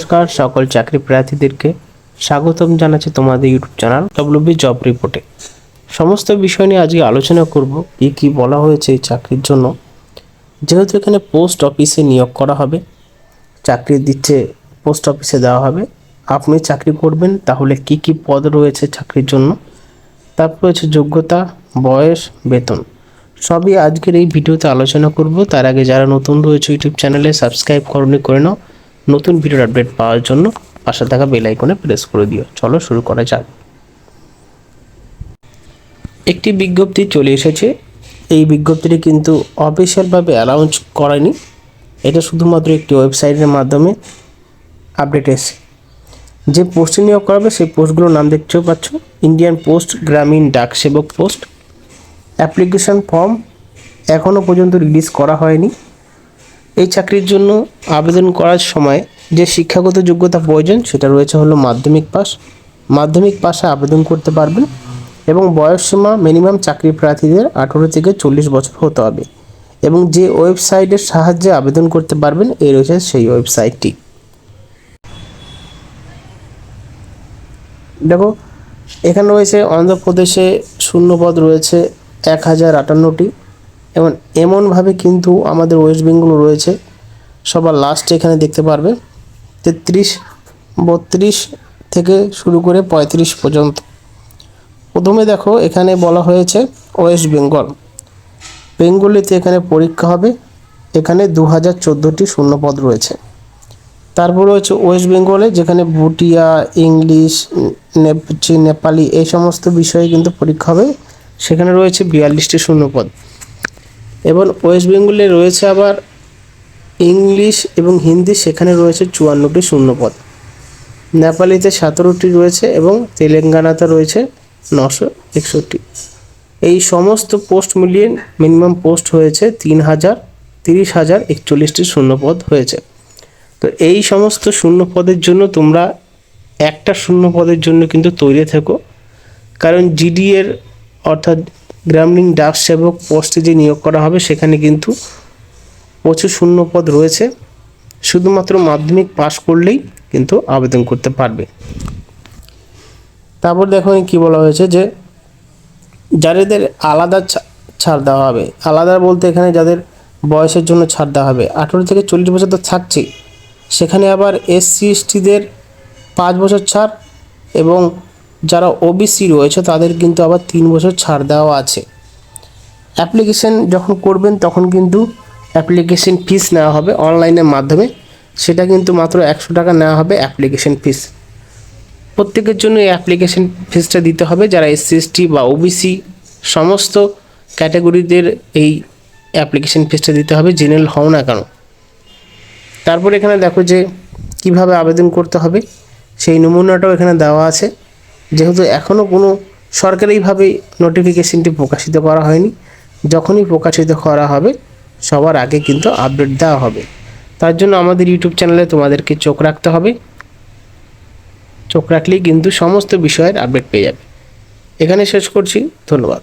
নমস্কার, সকল চাকরি প্রার্থীদেরকে স্বাগতম জানাচ্ছি তোমাদের ইউটিউব চ্যানেল ডব্লিউবি জব রিপোর্টে সমস্ত বিষয় নিয়ে আজকে আলোচনা করব, কি কি বলা হয়েছে এই চাকরির জন্য। যেহেতু এখানে পোস্ট অফিসে নিয়োগ করা হবে, চাকরি দিচ্ছে পোস্ট অফিসে দেওয়া হবে, আপনি চাকরি করবেন, তাহলে কি কি পদ রয়েছে চাকরির জন্য? তারপর রয়েছে যোগ্যতা, বয়স, বেতন। সবই আজকের এই ভিডিওতে আলোচনা করব, তার আগে যারা নতুন রয়েছে ইউটিউব চ্যানেলে সাবস্ক্রাইব করনি, করে নাও। নতুন ভিডিওর আপডেট পাওয়ার জন্য পাশে থাকা বেল আইকনে প্রেস করে দিও। চলো শুরু করা যাক। একটি বিজ্ঞপ্তি চলে এসেছে। এই বিজ্ঞপ্তিটি কিন্তু অফিসিয়ালভাবে অ্যানাউন্স করেনি। এটা শুধুমাত্র একটি ওয়েবসাইটের মাধ্যমে আপডেট এসে যে পোস্টে নিয়োগ করাবে সেই পোস্টগুলোর নাম দেখতেও পাচ্ছ। ইন্ডিয়ান পোস্ট গ্রামীণ ডাক সেবক পোস্ট অ্যাপ্লিকেশন ফর্ম এখনও পর্যন্ত রিলিজ করা হয়নি। এই চাকরির জন্য আবেদন করার সময় যে শিক্ষাগত যোগ্যতা প্রয়োজন সেটা রয়েছে হলো মাধ্যমিক পাস মাধ্যমিক পাশে আবেদন করতে পারবেন এবং বয়সসীমা মিনিমাম চাকরি প্রার্থীদের আঠেরো থেকে চল্লিশ বছর হতে হবে এবং যে ওয়েবসাইটের সাহায্যে আবেদন করতে পারবেন এই রয়েছে সেই ওয়েবসাইটটি। দেখো, এখানে রয়েছে অন্ধ্রপ্রদেশে শূন্যপদ রয়েছে এক হাজার আটান্নটি। এবং এমনভাবে কিন্তু আমাদের ওয়েস্ট বেঙ্গল রয়েছে। সবার লাস্টে এখানে দেখতে পারবে তেত্রিশ, বত্রিশ থেকে শুরু করে পঁয়ত্রিশ পর্যন্ত। প্রথমে দেখো, এখানে বলা হয়েছে ওয়েস্ট বেঙ্গল বেঙ্গলিতে এখানে পরীক্ষা হবে, এখানে দু হাজার চোদ্দোটি শূন্যপদ রয়েছে। তারপর রয়েছে ওয়েস্ট বেঙ্গলে যেখানে ভুটিয়া, ইংলিশ, নেপ- নেপালি এই সমস্ত বিষয়ে কিন্তু পরীক্ষা হবে, সেখানে রয়েছে বিয়াল্লিশটি শূন্যপদ। এবং ওয়েস্ট বেঙ্গলে রয়েছে আবার ইংলিশ এবং হিন্দি, সেখানে রয়েছে চুয়ান্নটি শূন্যপদ। নেপালিতে সতেরোটি রয়েছে এবং তেলেঙ্গানাতে রয়েছে নশো একষট্টি। এই সমস্ত পোস্ট মিলিয়ে মিনিমাম পোস্ট হয়েছে তিন হাজার, তিরিশ হাজার একচল্লিশটি শূন্যপদ হয়েছে। তো এই সমস্ত শূন্যপদের জন্য তোমরা একটা শূন্য পদের জন্য কিন্তু তৈরি থেকো। কারণ জিডি এর অর্থাৎ গ্রামীণ ডাক সেবক পোস্টে যে নিয়োগ করা হবে, সেখানে কিন্তু প্রচুর শূন্য পদ রয়েছে। শুধুমাত্র মাধ্যমিক পাশ করলেই কিন্তু আবেদন করতে পারবে। তারপর দেখো এখানে কী বলা হয়েছে যে যাদের আলাদা ছাড় দেওয়া হবে, আলাদা বলতে এখানে যাদের বয়সের জন্য ছাড় দেওয়া হবে, আঠেরো থেকে চল্লিশ বছর তো থাকছেই। সেখানে আবার এসসি, এসটিদের পাঁচ বছর ছাড় এবং যারা ওবিসি রয়েছে, তাদের কিন্তু আবার তিন বছর ছাড় দেওয়া আছে। অ্যাপ্লিকেশন যখন করবেন, তখন কিন্তু অ্যাপ্লিকেশন ফিস নেওয়া হবে অনলাইনের মাধ্যমে। সেটা কিন্তু মাত্র একশো টাকা নেওয়া হবে অ্যাপ্লিকেশন ফিস প্রত্যেকের জন্য এই অ্যাপ্লিকেশন ফিসটা দিতে হবে। যারা এসসি এসটি বা ওবিসি সমস্ত ক্যাটাগরিদের এই অ্যাপ্লিকেশন ফিসটা দিতে হবে। জেনারেল হও না কেন। তারপর এখানে দেখো যে কীভাবে আবেদন করতে হবে। সেই নমুনাটাও এখানে দেওয়া আছে। যেহেতু এখনও কোনো সরকারিভাবে নোটিফিকেশনটি প্রকাশিত করা হয়নি, যখনই প্রকাশিত করা হবে, সবার আগে কিন্তু আপডেট দেওয়া হবে। তার জন্য আমাদের ইউটিউব চ্যানেলে তোমাদেরকে চোখ রাখতে হবে। চোখ রাখলেই কিন্তু সমস্ত বিষয়ের আপডেট পেয়ে যাবে। এখানে শেষ করছি। ধন্যবাদ।